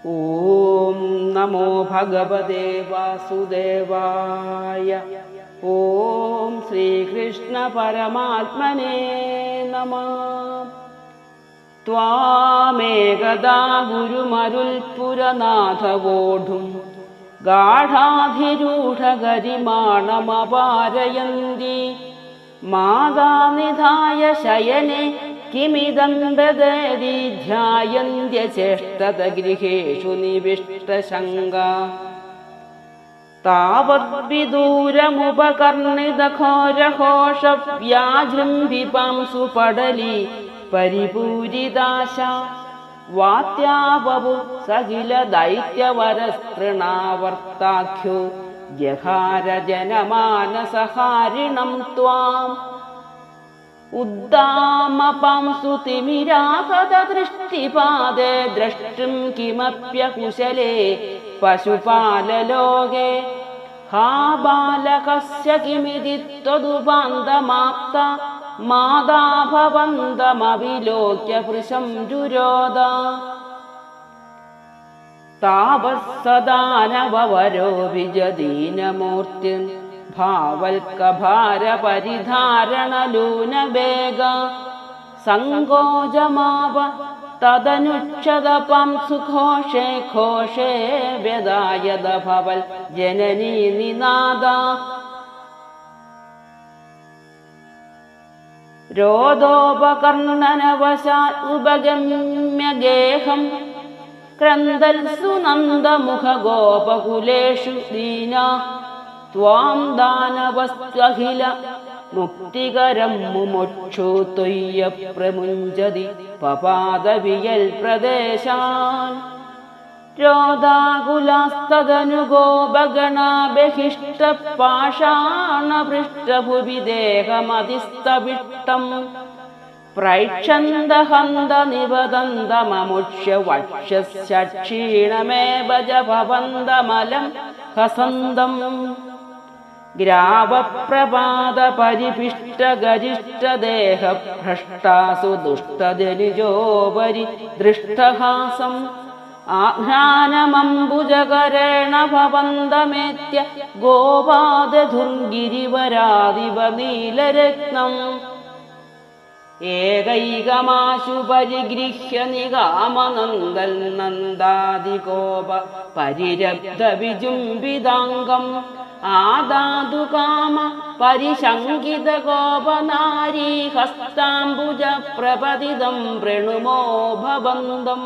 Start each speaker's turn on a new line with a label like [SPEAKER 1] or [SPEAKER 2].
[SPEAKER 1] ॐ नमो भगवते वासुदेवाय ॐ श्रीकृष्णपरमात्मने नमः त्वामेकदा गुरुमरुल्पुरनाथवोढुं गाढाधिरूढगरिमाणमपारयन्ति मादानिधाय शयने किमिदं वदति ध्यायन्त्यचेष्टतगृहेषु निविष्टशङ्गा। तावद्विदूरमुपकर्णितघोरघोषव्याजृम्बिपांसु पडली परिपूरिदाशा वात्यावभु सकिलदैत्यवरस्तृणावर्ताख्यो जहारजनमानसहारिणं त्वाम् उद्दामपांसु तिमिराहतदृष्टिपादे द्रष्टुं किमप्यकुशले पशुपाललोके। हा बालकस्य किमिति त्वदुपान्तमाप्त मादा भवन्तमविलोक्य भृशं रुरोद तावत् सदा नववरो विजदीनमूर्तिन् भावल्कभारपरिधारणलूनवेग सङ्गोजमाव तदनुच्छदपं सुघोषे घोषे व्यदायद भवल् जननी निनादा। रोदोपकर्णनवशात् उपगम्य गेहम् क्रन्दल्सु नन्दमुखगोपकुलेषु दीना त्वां दानवस्त्वखिल मुक्तिकरं मुमुक्षु त्वय्य प्रमुञ्जति पपादवियल्प्रदेशान् रोदाकुलास्तदनुगो बगणा बहिष्टपाषाणपृष्ठभुवि देहमधिस्तविष्टम्। प्रैक्षन्दहन्द निवदन्दममुष्य वक्षस्य ज भवन्दमलं हसन्दम् ഗ്രാവപ്രഭാതപരിപിഷ്ടഗരിഷ്ടദേഹഭ്രഷ്ടാസു ദുഷ്ടജനിജോപരി ദൃഷ്ടഹാസം. ആഘ്നാനമംബുജകരേണ ഭവന്തമേത്യ ഗോപാദുർഗിരിവരാദിവ നീലരത്നം ഏകൈകമാശു പരിഗൃഹ്യ നികാമനന്ദൽ നന്ദാതികോപ പരിരബ്ധ വിജുംബിതാംഗം ആദാതുകാമ പരിശങ്കിത ഗോപനാരീ ഹസ്താംബുജ പ്രപതിതം വൃണുമോ ഭവന്തം